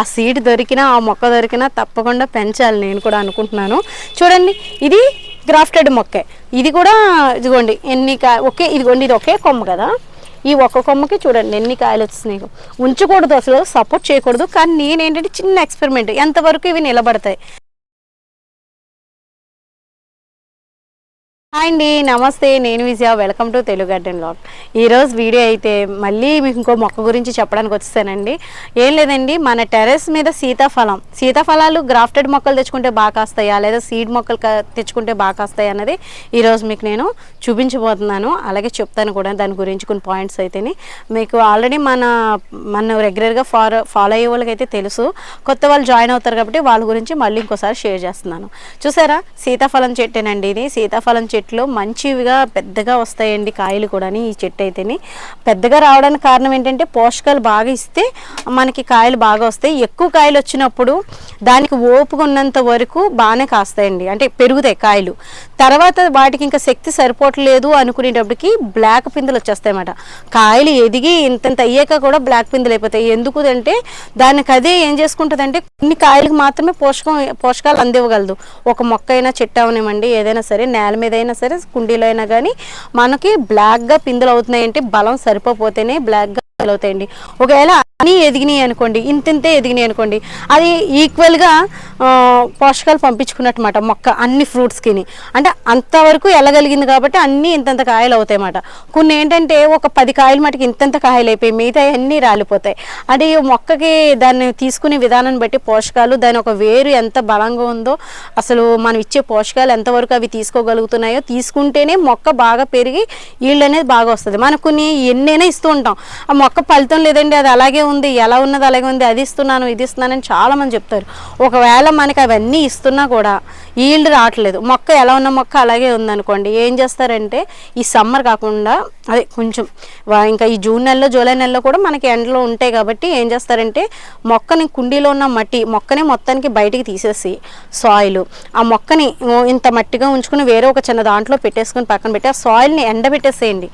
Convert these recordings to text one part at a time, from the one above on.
ఆ సీడ్ దొరికినా ఆ మొక్క దొరికినా తప్పకుండా పెంచాలి నేను కూడా అనుకుంటున్నాను. చూడండి ఇది గ్రాఫ్టెడ్ మొక్కే. ఇది కూడా ఇదిగోండి ఎన్ని కా ఒకే ఇదిగోండి ఇది ఒకే కొమ్మ కదా. ఈ ఒక్క కొమ్మకి చూడండి ఎన్ని కాయలు వచ్చినాయి. ఉంచకూడదు అసలు సపోర్ట్ చేయకూడదు. కానీ నేనేంటంటే చిన్న ఎక్స్పెరిమెంట్ ఎంతవరకు ఇవి నిలబడతాయి? హాయ్ అండి నమస్తే. నేను Vijaya. Welcome to Telugu garden blog ఈరోజు వీడియో అయితే మళ్ళీ మీకు ఇంకో మొక్క గురించి చెప్పడానికి వచ్చేసానండి. ఏం లేదండి మన టెర్రస్ మీద సీతాఫలం. సీతాఫలాలు గ్రాఫ్టెడ్ మొక్కలు తెచ్చుకుంటే బాగా కాస్తాయా? లేదా సీడ్ మొక్కలు తెచ్చుకుంటే బాగా కాస్తాయి అన్నది ఈరోజు మీకు నేను చూపించబోతున్నాను. అలాగే చెప్తాను కూడా దాని గురించి కొన్ని పాయింట్స్ అయితేని. మీకు ఆల్రెడీ మన మన రెగ్యులర్గా ఫాలో ఫాలో అయ్యే వాళ్ళకి అయితే తెలుసు. కొత్త వాళ్ళు జాయిన్ అవుతారు కాబట్టి వాళ్ళ గురించి మళ్ళీ ఇంకోసారి షేర్ చేస్తున్నాను. చూసారా? సీతాఫలం చెట్టేనండి ఇది. సీతాఫలం చెట్టు చెట్లో మంచివిగా పెద్దగా వస్తాయండి కాయలు కూడా ఈ చెట్టు అయితేని. పెద్దగా రావడానికి కారణం ఏంటంటే పోషకాలు బాగా ఇస్తే మనకి కాయలు బాగా వస్తాయి. ఎక్కువ కాయలు వచ్చినప్పుడు దానికి ఓపుగా ఉన్నంత వరకు బాగానే కాస్తాయండి. అంటే పెరుగుతాయి కాయలు. తర్వాత వాటికి ఇంకా శక్తి సరిపోవట్లేదు అనుకునేటప్పటికి బ్లాక్ పిందులు వచ్చేస్తాయన్నమాట. కాయలు ఎదిగి ఇంతంత అయ్యాక కూడా బ్లాక్ పిందులు అయిపోతాయి. ఎందుకు అంటే దానికి అదే ఏం చేసుకుంటుందంటే కొన్ని కాయలకు మాత్రమే పోషకం పోషకాలు అందివ్వగలదు. ఒక మొక్క అయినా చెట్టు అవనివ్వండి ఏదైనా సరే నేల మీద అయినా సరే కుండీలో అయినా కానీ మనకి బ్లాక్గా పిందులు అవుతున్నాయంటే బలం సరిపోతేనే బ్లాక్గా అవుతాయండి. ఒకవేళ అన్నీ ఎదిగినాయి అనుకోండి ఇంతింతే ఎదిగినాయి అనుకోండి అది ఈక్వల్గా పోషకాలు పంపించుకున్నట్టు మొక్క అన్ని ఫ్రూట్స్కిని అంటే అంతవరకు వెళ్ళగలిగింది కాబట్టి అన్నీ ఇంతంత కాయలు అవుతాయి అన్నమాట. కొన్ని ఏంటంటే ఒక పది కాయలు మటుకు ఇంతంత కాయలు అయిపోయి మిగతా అన్నీ రాలిపోతాయి. అది మొక్కకి దాన్ని తీసుకునే విధానాన్ని బట్టి పోషకాలు దాని ఒక వేరు ఎంత బలంగా ఉందో అసలు మనం ఇచ్చే పోషకాలు ఎంతవరకు అవి తీసుకోగలుగుతున్నాయో తీసుకుంటేనే మొక్క బాగా పెరిగి ఈళ్ళు అనేది బాగా వస్తుంది. మనకు కొన్ని ఎన్నైనా ఇస్తూ ఉంటాం. ఆ మొక్క ఫలితం లేదండి అది అలాగే ఉంది ఎలా ఉన్నది అలాగే ఉంది అది ఇస్తున్నాను ఇది ఇస్తున్నానని చాలా మంది చెప్తారు. ఒకవేళ మనకి అవన్నీ ఇస్తున్నా కూడా ఈల్డ్ రావట్లేదు. మొక్క ఎలా ఉన్న మొక్క అలాగే ఉందనుకోండి ఏం చేస్తారంటే ఈ సమ్మర్ కాకుండా అదే కొంచెం ఇంకా ఈ జూన్ నెలలో జూలై నెలలో కూడా మనకి ఎండలో ఉంటాయి కాబట్టి ఏం చేస్తారంటే మొక్కని కుండీలో ఉన్న మట్టి మొక్కని మొత్తానికి బయటికి తీసేసి సాయిల్ ఆ మొక్కని ఇంత మట్టిగా ఉంచుకుని వేరే ఒక చిన్న దాంట్లో పెట్టేసుకుని పక్కన పెట్టి ఆ సాయిల్ని ఎండబెట్టేసేయండి.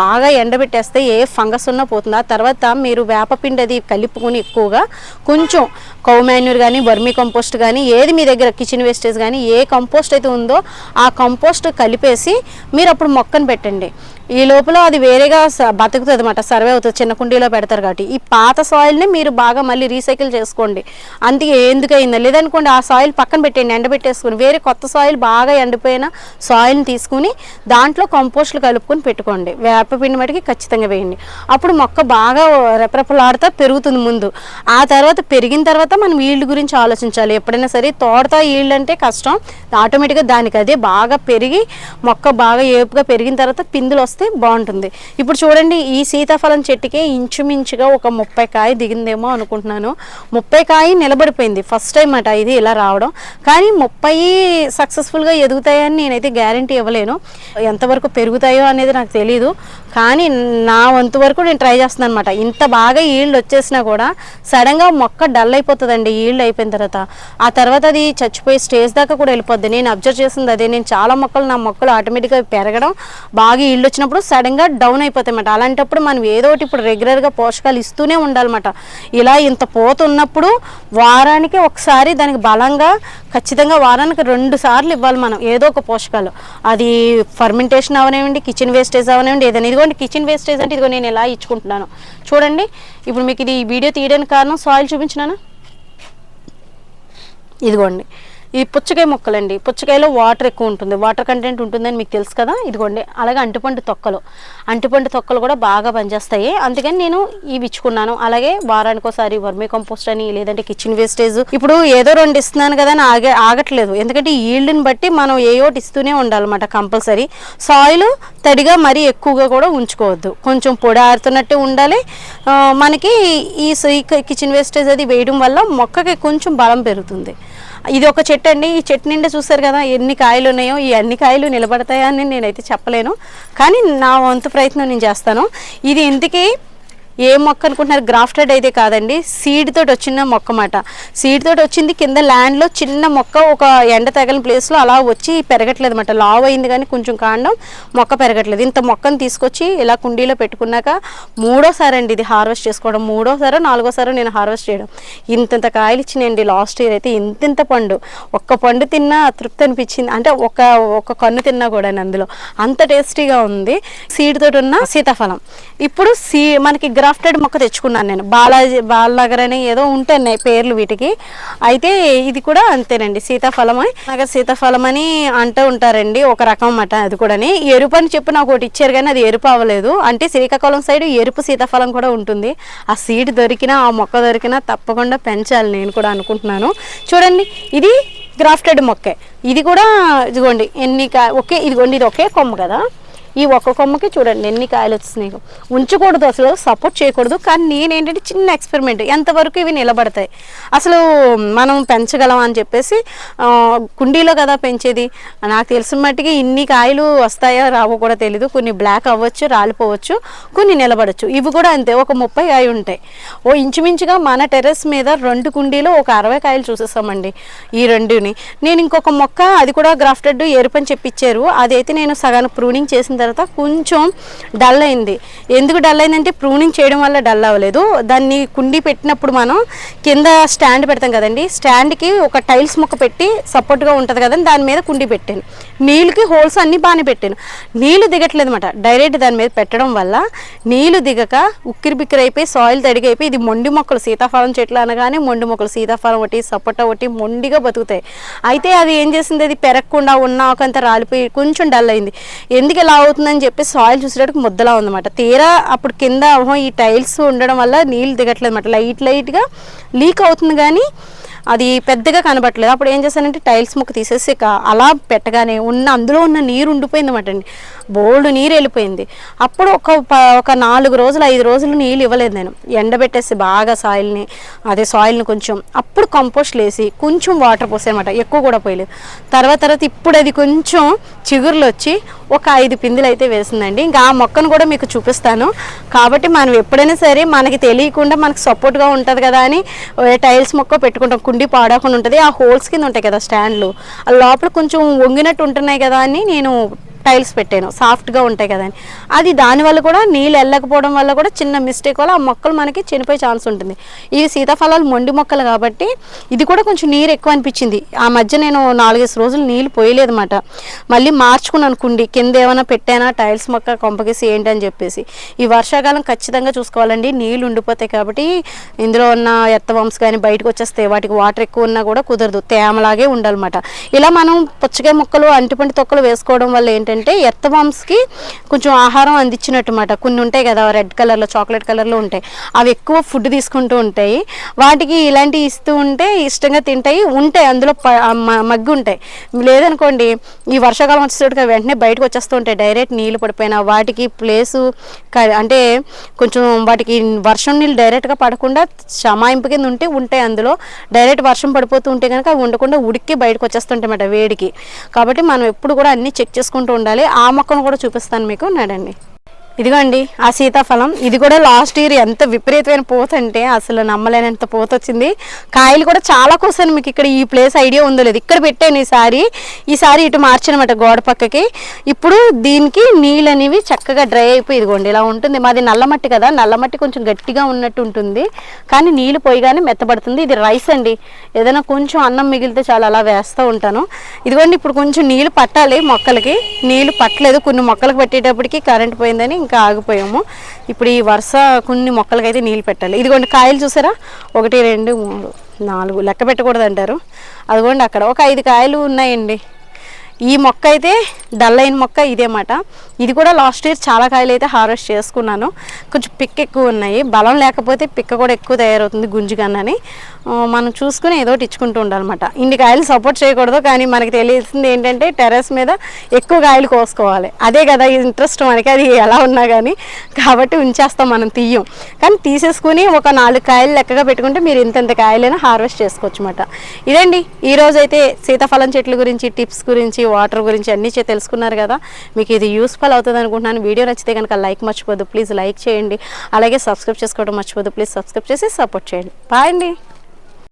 బాగా ఎండబెట్టేస్తే ఏ ఫంగస్ ఉన్నా పోతుంది? ఆ తర్వాత మీరు వేపపిండి అది కలుపుకొని ఎక్కువగా కొంచెం కౌ మాన్యూర్ కానీ వర్మీ కంపోస్ట్ కానీ ఏది మీ దగ్గర కిచెన్ వేస్టేజ్ కానీ ఏ కంపోస్ట్ అయితే ఉందో ఆ కంపోస్ట్ కలిపేసి మీరు అప్పుడు మొక్కను పెట్టండి. ఈ లోపల అది వేరేగా బతుకుతుంది అనమాట సర్వే అవుతుంది చిన్న కుండీలో పెడతారు కాబట్టి. ఈ పాత సాయిల్ని మీరు బాగా మళ్ళీ రీసైకిల్ చేసుకోండి. అందుకే ఎందుకు లేదనుకోండి ఆ సాయిల్ పక్కన పెట్టండి ఎండబెట్టేసుకుని. వేరే కొత్త సాయిల్ బాగా ఎండిపోయిన సాయిల్ని తీసుకుని దాంట్లో కంపోస్ట్లు కలుపుకొని పెట్టుకోండి. వేపపిండి మటుకి ఖచ్చితంగా వేయండి. అప్పుడు మొక్క బాగా రెపరెపలాడుతా పెరుగుతుంది ముందు. ఆ తర్వాత పెరిగిన తర్వాత మనం ఈల్డ్ గురించి ఆలోచించాలి. ఎప్పుడైనా సరే తోటతో ఈల్డ్ అంటే కష్టం. ఆటోమేటిక్గా దానికి అదే బాగా పెరిగి మొక్క బాగా ఏపుగా పెరిగిన తర్వాత పిందులు వస్తే బాగుంటుంది. ఇప్పుడు చూడండి ఈ సీతాఫలం చెట్టుకి ఇంచుమించుగా ఒక ముప్పై కాయ దిగిందేమో అనుకుంటున్నాను. ముప్పై కాయ నిలబడిపోయింది. ఫస్ట్ టైం అట ఇది ఇలా రావడం. కానీ ముప్పై సక్సెస్ఫుల్గా ఎదుగుతాయని నేనైతే గ్యారంటీ ఇవ్వలేను. ఎంతవరకు పెరుగుతాయో అనేది నాకు తెలియదు కానీ నా వంతు వరకు నేను ట్రై చేస్తున్నాను అనమాట ఇంత బాగా ఈల్డ్ వచ్చేసినా కూడా సడన్గా మొక్క డల్ అయిపోతుందండి ఈల్డ్ అయిపోయిన తర్వాత. ఆ తర్వాత అది చచ్చిపోయి స్టేజ్ దాకా కూడా వెళ్ళిపోద్ది. నేను అబ్జర్వ్ చేసింది అదే. నేను చాలా మొక్కలు నా మొక్కలు ఆటోమేటిక్గా పెరగడం బాగా ఈల్డ్ వచ్చినప్పుడు సడన్గా డౌన్ అయిపోతాయి అన్నమాట. అలాంటప్పుడు మనం ఏదో ఒకటి ఇప్పుడు రెగ్యులర్గా పోషకాలు ఇస్తూనే ఉండాలన్నమాట. ఇలా ఇంత పోత ఉన్నప్పుడు వారానికి ఒకసారి దానికి బలంగా ఖచ్చితంగా వారానికి రెండు సార్లు ఇవ్వాలి మనం ఏదో ఒక పోషకాలు. అది ఫర్మెంటేషన్ అవనివ్వండి కిచెన్ వేస్టేజ్ అవనివ్వండి లేదని ఇదిగోండి కిచెన్ వేస్టేజ్ అంటే ఇదిగో నేను ఎలా ఇచ్చుకుంటున్నాను. చూడండి ఇప్పుడు మీకు ఇది వీడియో తీయడానికి కారణం సాయిల్ చూపించినానా ఇదిగోండి. ఈ పుచ్చకాయ మొక్కలండి. పుచ్చకాయలో వాటర్ ఎక్కువ ఉంటుంది. వాటర్ కంటెంట్ ఉంటుందని మీకు తెలుసు కదా? ఇదిగోండి. అలాగే అంటుపండు తొక్కలు. అంటుపండు తొక్కలు కూడా బాగా పనిచేస్తాయి. అందుకని నేను ఇవి ఇచ్చుకున్నాను. అలాగే వారానికి ఒకసారి వర్మీ కంపోస్ట్ అని లేదంటే కిచెన్ వేస్టేజ్. ఇప్పుడు ఏదో రెండు ఇస్తున్నాను కదా అని ఆగే ఆగట్లేదు. ఎందుకంటే ఈల్డ్ని బట్టి మనం ఏ ఒకటి ఇస్తూనే ఉండాలన్నమాట కంపల్సరీ. సాయిల్ తడిగా మరీ ఎక్కువగా కూడా ఉంచుకోవద్దు. కొంచెం పొడి ఆరుతున్నట్టు ఉండాలి. మనకి ఈ కిచెన్ వేస్టేజ్ అది వేయడం వల్ల మొక్కకి కొంచెం బలం పెరుగుతుంది. ఇది ఒక చెట్టు అండి. ఈ చెట్టు నిండా చూసారు కదా ఎన్ని కాయలు ఉన్నాయో ఈ అన్ని కాయలు నిలబడతాయా అని నేనైతే చెప్పలేను. కానీ నా వంతు ప్రయత్నం నేను చేస్తాను. ఇది ఇంతకీ ఏ మొక్క అనుకుంటున్నారు? గ్రాఫ్టెడ్ అయితే కాదండి. సీడ్ తోటి వచ్చిన మొక్క మాట సీడ్ తోటి వచ్చింది కింద ల్యాండ్లో చిన్న మొక్క ఒక ఎండ తగిలిన ప్లేస్లో అలా వచ్చి పెరగట్లేదు అనమాట లావ్ అయింది కానీ కొంచెం కాండం మొక్క పెరగట్లేదు. ఇంత మొక్కను తీసుకొచ్చి ఇలా కుండీలో పెట్టుకున్నాక మూడోసారి అండి ఇది హార్వెస్ట్ చేసుకోవడం. మూడోసారో నాలుగోసారో నేను హార్వెస్ట్ చేయడం. ఇంతంత కాయలు ఇచ్చినాయండి లాస్ట్ ఇయర్ అయితే. ఇంతింత పండు. ఒక్క పండు తిన్నా తృప్తి అనిపించింది. అంటే ఒక ఒక కన్ను తిన్నా కూడా అందులో. అంత టేస్టీగా ఉంది. సీడ్ తోటి ఉన్న సీతాఫలం. ఇప్పుడు సీ మనకి గ్రాఫ్టెడ్ మొక్క తెచ్చుకున్నాను నేను. బాలాజీ బాలనగర్ అని ఏదో ఉంటాయి పేర్లు వీటికి. అయితే ఇది కూడా అంతేనండి సీతాఫలం నగర్ సీతాఫలం అని అంటూ ఉంటారండి ఒక రకం అన్నమాట అది కూడాని. ఎరుపు అని చెప్పి నాకు ఒకటి ఇచ్చారు కానీ అది ఎరుపు అవ్వలేదు. అంటే శ్రీకాకుళం సైడ్ ఎరుపు సీతాఫలం కూడా ఉంటుంది. ఆ సీడ్ దొరికినా ఆ మొక్క దొరికినా తప్పకుండా పెంచాలి నేను కూడా అనుకుంటున్నాను. చూడండి ఇది గ్రాఫ్టెడ్ మొక్కే. ఇది కూడా ఇదిగోండి ఎన్ని ఒకే ఇదిగోండి ఇది ఒకే కొమ్మ కదా. ఈ ఒక్క కొమ్మకి చూడండి ఎన్ని కాయలు వచ్చినాయి. ఉంచకూడదు అసలు సపోర్ట్ చేయకూడదు. కానీ నేనేంటంటే చిన్న ఎక్స్పెరిమెంట్ ఎంతవరకు ఇవి నిలబడతాయి? అసలు మనం పెంచగలం అని చెప్పేసి కుండీలో కదా పెంచేది? నాకు తెలిసిన మట్టికి ఇన్ని కాయలు వస్తాయో రావో కూడా తెలీదు. కొన్ని బ్లాక్ అవ్వచ్చు రాలిపోవచ్చు కొన్ని నిలబడచ్చు. ఇవి కూడా అంతే ఒక ముప్పై కాయ ఉంటాయి. ఓ ఇంచుమించుగా మన టెర్రస్ మీద రెండు కుండీలు ఒక అరవై కాయలు చూసేస్తామండి ఈ రెండుని. నేను ఇంకొక మొక్క అది కూడా గ్రాఫ్టెడ్ ఎరుపని చెప్పించారు చెప్పిచ్చారు అదైతే నేను సగానికి ప్రూనింగ్ చేసిన తర్వాత కొంచెం డల్ అయింది. ఎందుకు డల్ అయిందంటే ప్రూనింగ్ చేయడం వల్ల డల్ అవ్వలేదు. దాన్ని కుండీ పెట్టినప్పుడు మనం కింద స్టాండ్ పెడతాం కదండి. స్టాండ్కి ఒక టైల్స్ ముక్క పెట్టి సపోర్ట్గా ఉంటుంది కదండి. దాని మీద కుండీ పెట్టాను. నీళ్ళకి హోల్స్ అన్నీ బాగానే పెట్టాను. నీళ్ళు దిగట్లేదు అనమాట డైరెక్ట్ దాని మీద పెట్టడం వల్ల నీళ్ళు దిగక ఉక్కిరి బిక్కిరి అయిపోయి సాయిల్ తడిగైపోయి ఇది మొండి మొక్కలు సీతాఫలం చెట్లు అనగానే మొండి మొక్కలు సీతాఫలం ఒకటి సపోటా ఒకటి మొండిగా బతుకుతాయి. అయితే అది ఏం చేసింది? అది పెరగకుండా ఉన్న ఒకంత రాలిపోయి కొంచెం డల్ అయింది. ఎందుకు ఇలా అవుతుందని చెప్పి సాయిల్ చూసేటప్పుడు ముద్దలా ఉందన్నమాట. తీరా అప్పుడు కింద ఓహో ఈ టైల్స్ ఉండడం వల్ల నీళ్ళు దిగట్లేదు అనమాట లైట్ లైట్గా లీక్ అవుతుంది కానీ అది పెద్దగా కనబట్టలేదు అప్పుడు ఏం చేశానంటే టైల్స్ ముక్క తీసేసి అలా పెట్టగానే ఉన్న అందులో ఉన్న నీరు ఉండిపోయింది అనమాట అండి బోల్డ్ నీరు వెళ్ళిపోయింది. అప్పుడు ఒక ప- ఒక నాలుగు రోజులు ఐదు రోజులు నీళ్ళు ఇవ్వలేదు నేను. ఎండబెట్టేసి బాగా సాయిల్ని అదే సాయిల్ని కొంచెం అప్పుడు కంపోస్ట్ వేసి కొంచెం వాటర్ పోసానమాట ఎక్కువ కూడా పోయలేదు. తర్వాత తర్వాత ఇప్పుడు అది కొంచెం చిగురులు వచ్చి ఒక ఐదు పిందులు అయితే వేసిందండి. ఇంకా ఆ మొక్కను కూడా మీకు చూపిస్తాను. కాబట్టి మనం ఎప్పుడైనా సరే మనకి తెలియకుండా మనకు సపోర్ట్గా ఉంటుంది కదా అని టైల్స్ మొక్క పెట్టుకుంటాం. కుండి పాడకుండా ఉంటుంది. ఆ హోల్స్ కింద ఉంటాయి కదా స్టాండ్లు ఆ లోపల కొంచెం వంగినట్టు ఉంటున్నాయి కదా అని నేను టైల్స్ పెట్టాను సాఫ్ట్గా ఉంటాయి కదా అని. అది దానివల్ల కూడా నీళ్ళు వెళ్ళకపోవడం వల్ల కూడా చిన్న మిస్టేక్ వల్ల ఆ మొక్కలు మనకి చనిపోయే ఛాన్స్ ఉంటుంది. ఇవి సీతాఫలాలు మొండి మొక్కలు కాబట్టి ఇది కూడా కొంచెం నీరు ఎక్కువ అనిపించింది. ఆ మధ్య నేను నాలుగైదు రోజులు నీళ్ళు పోయలేదు అనమాట మళ్ళీ మార్చుకున్నాను కుండి కింద ఏమైనా పెట్టానా టైల్స్ మొక్క కొంపకేసి ఏంటి అని చెప్పేసి. ఈ వర్షాకాలం ఖచ్చితంగా చూసుకోవాలండి. నీళ్ళు ఉండిపోతాయి కాబట్టి ఇందులో ఉన్న ఎత్తవంశ కానీ బయటకు వచ్చేస్తాయి వాటికి వాటర్ ఎక్కువ ఉన్నా కూడా కుదరదు. తేమలాగే ఉండాలన్నమాట. ఇలా మనం పుచ్చకాయ మొక్కలు అంటిపంటి తొక్కలు వేసుకోవడం వల్ల ఏంటంటే ఎత్తవామ్స్కి కొంచెం ఆహారం అందించినట్టు మాట కొన్ని ఉంటాయి కదా రెడ్ కలర్లో చాక్లెట్ కలర్లో ఉంటాయి. అవి ఎక్కువ ఫుడ్ తీసుకుంటూ ఉంటాయి. వాటికి ఇలాంటివి ఇస్తూ ఉంటే ఇష్టంగా తింటాయి. ఉంటాయి అందులో ప- ఉంటాయి. లేదనుకోండి ఈ వర్షాకాలం వచ్చేసరికి వెంటనే బయటకు వచ్చేస్తూ ఉంటాయి. డైరెక్ట్ నీళ్ళు పడిపోయినా వాటికి ప్లేసు అంటే కొంచెం వాటికి వర్షం నీళ్ళు డైరెక్ట్గా పడకుండా చమాయింపు కింద ఉంటే ఉంటాయి అందులో. డైరెక్ట్ వర్షం పడిపోతూ ఉంటే కనుక అవి ఉండకుండా ఉడికి బయటకు వచ్చేస్తుంటాయన్నమాట వేడికి. కాబట్టి మనం ఎప్పుడు కూడా అన్నీ చెక్ చేసుకుంటూ ఉండాలి. ఉండాలి. ఆ మొక్కను కూడా చూపిస్తాను మీకు. నడండి. ఇదిగోండి ఆ సీతాఫలం. ఇది కూడా లాస్ట్ ఇయర్ ఎంత విపరీతమైన పోత అంటే అసలు నమ్మలేనంత పోత వచ్చింది. కాయలు కూడా చాలా కోసాను మీకు ఇక్కడ ఈ ప్లేస్ ఐడియా ఉందో లేదు. ఇక్కడ పెట్టాను ఈసారి ఈసారి ఇటు మార్చనమాట గోడ పక్కకి. ఇప్పుడు దీనికి నీళ్ళు అనేవి చక్కగా డ్రై అయిపోయి ఇదిగోండి ఇలా ఉంటుంది. మాది నల్లమట్టి కదా నల్లమట్టి కొంచెం గట్టిగా ఉన్నట్టు ఉంటుంది. కానీ నీళ్ళు పోయిగానే మెత్తబడుతుంది. ఇది రైస్ అండి. ఏదైనా కొంచెం అన్నం మిగిలితే చాలా అలా వేస్తూ ఉంటాను. ఇదిగోండి ఇప్పుడు కొంచెం నీళ్ళు పట్టాలి మొక్కలకి. నీళ్ళు పట్టలేదు. కొన్ని మొక్కలకు పెట్టేటప్పటికి కరెంట్ పోయిందని ఇంకా ఆగిపోయాము. ఇప్పుడు ఈ వరుస కొన్ని మొక్కలకైతే నీళ్ళు పెట్టాలి. ఇదిగోండి కాయలు చూసారా? ఒకటి రెండు మూడు నాలుగు లెక్క పెట్టకూడదు అంటారు అదిగోండి అక్కడ ఒక ఐదు కాయలు ఉన్నాయండి. ఈ మొక్క అయితే డల్ అయిన మొక్క ఇదే మాట. ఇది కూడా లాస్ట్ ఇయర్ చాలా కాయలు అయితే హార్వెస్ట్ చేసుకున్నాను. కొంచెం పిక్క ఎక్కువ ఉన్నాయి. బలం లేకపోతే పిక్క కూడా ఎక్కువ తయారవుతుంది గుంజుగానని ఆ, మనం చూసుకుని ఏదో ఒకటి ఇచ్చుకుంటూ ఉండాలన్నమాట. ఇన్ని కాయలు సపోర్ట్ చేయకూడదు కానీ మనకి తెలియాల్సింది ఏంటంటే టెర్రస్ మీద ఎక్కువ కాయలు కోసుకోవాలి. అదే కదా ఇంట్రెస్ట్ మనకి అది ఎలా ఉన్నా కానీ కాబట్టి ఉంచేస్తాం మనం తీయం కానీ తీసేసుకుని ఒక నాలుగు కాయలు లెక్కగా పెట్టుకుంటే మీరు ఇంతంత కాయలైనా హార్వెస్ట్ చేసుకోవచ్చు అనమాట ఇదండి. ఈ సీతాఫలం చెట్ల గురించి టిప్స్ గురించి వాటర్ గురించి అన్నీ తెలుసుకున్నారు కదా. మీకు ఇది యూస్ఫుల్ అవుతుంది అనుకుంటున్నాను. వీడియో నచ్చితే కనుక లైక్ మర్చిపోద్దు ప్లీజ్ లైక్ చేయండి. అలాగే సబ్స్క్రైబ్ చేసుకోవడం మర్చిపోద్దు ప్లీజ్ సబ్స్క్రైబ్ చేసి సపోర్ట్ చేయండి. బాయ్ అండి.